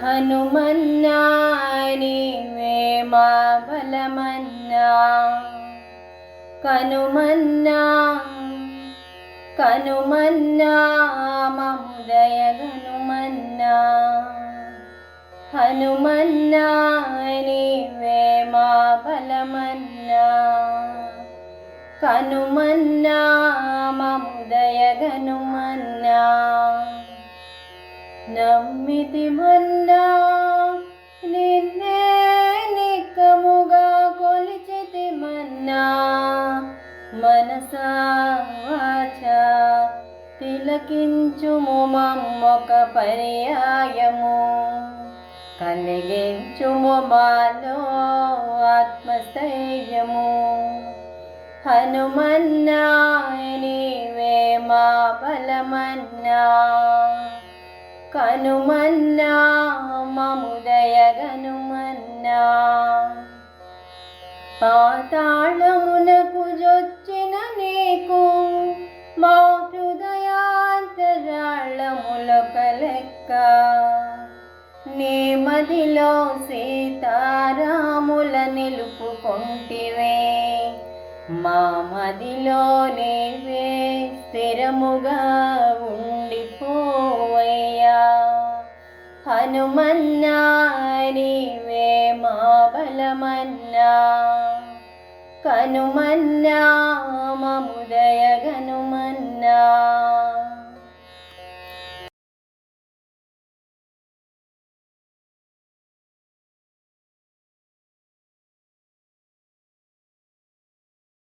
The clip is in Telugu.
హనుమన్నా నీవే మా బలమన్నా కనుమన్నా కనుమన్నా మముదయ గనుమన్నా హనుమన్నా నీవే మా నమ్మితి మన్నా నిన్నే నిక్కముగా కొలిచితి మన్నా మనసా వాచ తిలకించుము మమ్మొక పర్యాయము. కలిగించుము మాలో ఆత్మస్థైర్యము. హనుమన్నా నీవే మా బలమన్నా. కనుమన్నా మముదయ గనుమన్నా పాతాళమునకు జొచ్చిన నీకు మా హృదయాంతరాళముల కలెక్క నీ మదిలో సీతారాముల నిలుపుకుంటివే మా మదిలో నీవే స్థిరముగా ఉండి കനുമന്നാനിവേ മാബലമന്ന. കനുമന്ന മമുദയ കനുമ